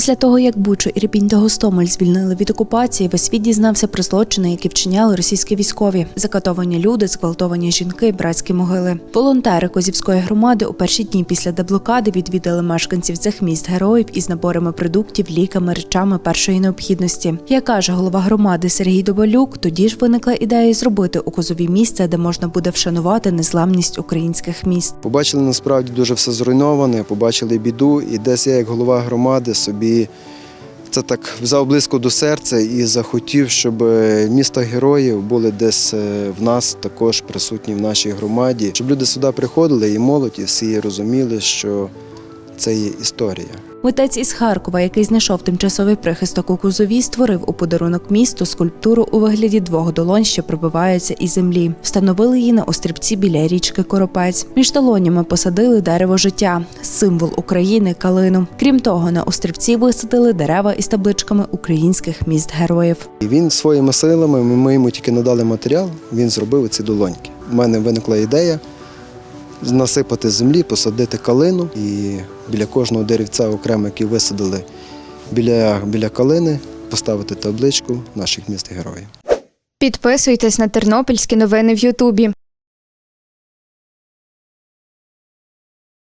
Після того, як Бучу, Ірпінь та Гостомель звільнили від окупації, весь світ дізнався про злочини, які вчиняли російські військові: закатовані люди, зґвалтовані жінки, братські могили. Волонтери Козівської громади у перші дні після деблокади відвідали мешканців цих міст героїв із наборами продуктів, ліками, речами першої необхідності. Як каже голова громади Сергій Добалюк, тоді ж виникла ідея зробити у Козові місце, де можна буде вшанувати незламність українських міст. Побачили насправді дуже все зруйноване, побачили біду, і десь я, як голова громади, собі це так взяв близько до серця і захотів, щоб міста героїв були десь е, в нас також присутні в нашій громаді, щоб люди сюди приходили і молодь, і всі розуміли, що це є історія. Митець із Харкова, який знайшов тимчасовий прихисток у Кузові, створив у подарунок місту скульптуру у вигляді двох долонь, що пробиваються із землі. Встановили її на острівці біля річки Коропець. Між долонями посадили дерево життя, символ України калину. Крім того, на острівці висадили дерева із табличками українських міст героїв. Він своїми силами, ми- ми йому тільки надали матеріал, він зробив ці долоньки. У мене виникла ідея насипати землі, посадити калину і біля кожного деревця окремо, який висадили біля, біля калини, поставити табличку наших міст героїв. Підписуйтесь на тернопільські новини в Ютубі.